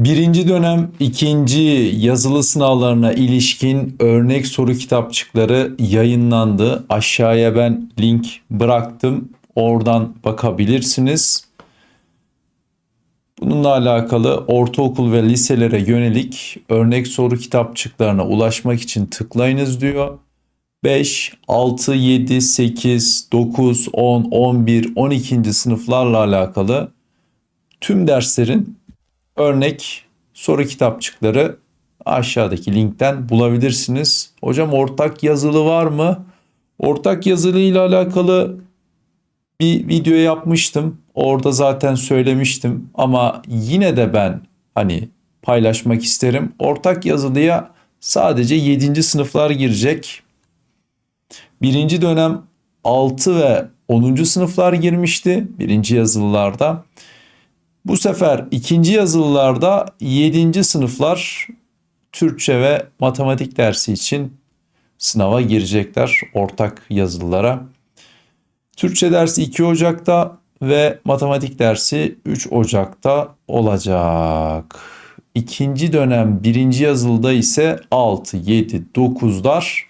Birinci dönem ikinci yazılı sınavlarına ilişkin örnek soru kitapçıkları yayınlandı. Aşağıya ben link bıraktım. Oradan bakabilirsiniz. Bununla alakalı ortaokul ve liselere yönelik örnek soru kitapçıklarına ulaşmak için tıklayınız diyor. 5, 6, 7, 8, 9, 10, 11, 12. sınıflarla alakalı tüm derslerin örnek soru kitapçıkları aşağıdaki linkten bulabilirsiniz. Hocam ortak yazılı var mı? Ortak yazılı ile alakalı bir video yapmıştım. Orada zaten söylemiştim ama yine de ben hani paylaşmak isterim. Ortak yazılıya sadece 7. sınıflar girecek. Birinci dönem 6 ve 10. sınıflar girmişti birinci yazılılarda. Bu sefer ikinci yazılılarda 7. sınıflar Türkçe ve matematik dersi için sınava girecekler ortak yazılılara. Türkçe dersi 2 Ocak'ta ve matematik dersi 3 Ocak'ta olacak. İkinci dönem birinci yazılıda ise 6, 7, 9'lar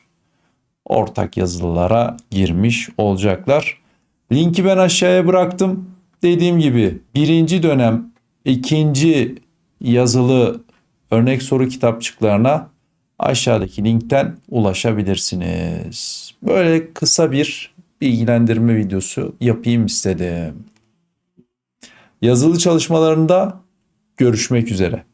ortak yazılılara girmiş olacaklar. Linki ben aşağıya bıraktım. Dediğim gibi birinci dönem ikinci yazılı örnek soru kitapçıklarına aşağıdaki linkten ulaşabilirsiniz. Böyle kısa bir bilgilendirme videosu yapayım istedim. Yazılı çalışmalarında görüşmek üzere.